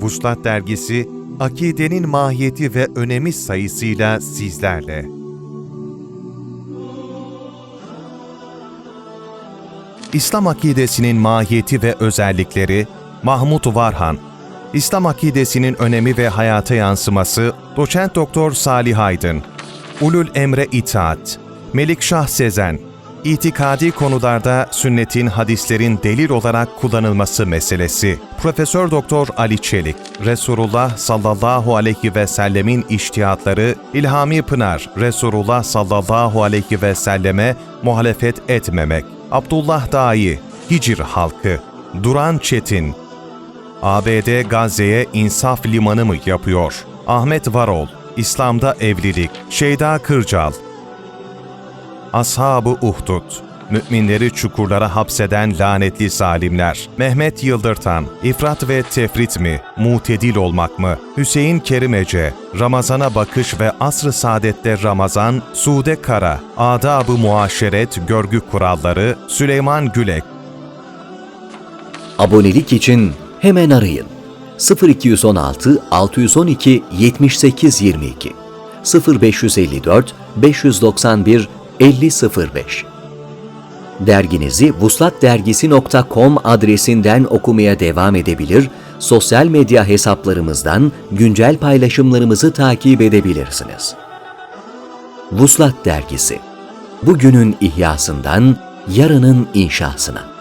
Vuslat Dergisi, akidenin mahiyeti ve önemi sayısıyla sizlerle. İslam akidesinin mahiyeti ve özellikleri Mahmut Varhan. İslam akidesinin önemi ve hayata yansıması Doçent Doktor Salih Aydın. Ulul Emre İtaat. Melikşah Sezen İtikadi konularda sünnetin hadislerin delil olarak kullanılması meselesi. Profesör Doktor Ali Çelik, Resulullah sallallahu aleyhi ve sellemin iştihatları İlhami Pınar, Resulullah sallallahu aleyhi ve selleme muhalefet etmemek. Abdullah Dai, Hicr halkı, Duran Çetin, ABD Gazze'ye insaf limanı mı yapıyor? Ahmet Varol, İslam'da evlilik, Şeyda Kırcal, Ashab-ı Uhdud, müminleri çukurlara hapseden lanetli zalimler, Mehmet Yıldırtan, ifrat ve tefrit mi, mutedil olmak mı, Hüseyin Kerimece, Ramazana bakış ve asr-ı saadette Ramazan, Sude Kara, adab-ı muaşeret, görgü kuralları, Süleyman Gülek, Abonelik için hemen arayın. 0216 612 78 22 0554 591 5005 Derginizi vuslatdergisi.com adresinden okumaya devam edebilir, sosyal medya hesaplarımızdan güncel paylaşımlarımızı takip edebilirsiniz. Vuslat Dergisi Bugünün ihyasından yarının inşasına.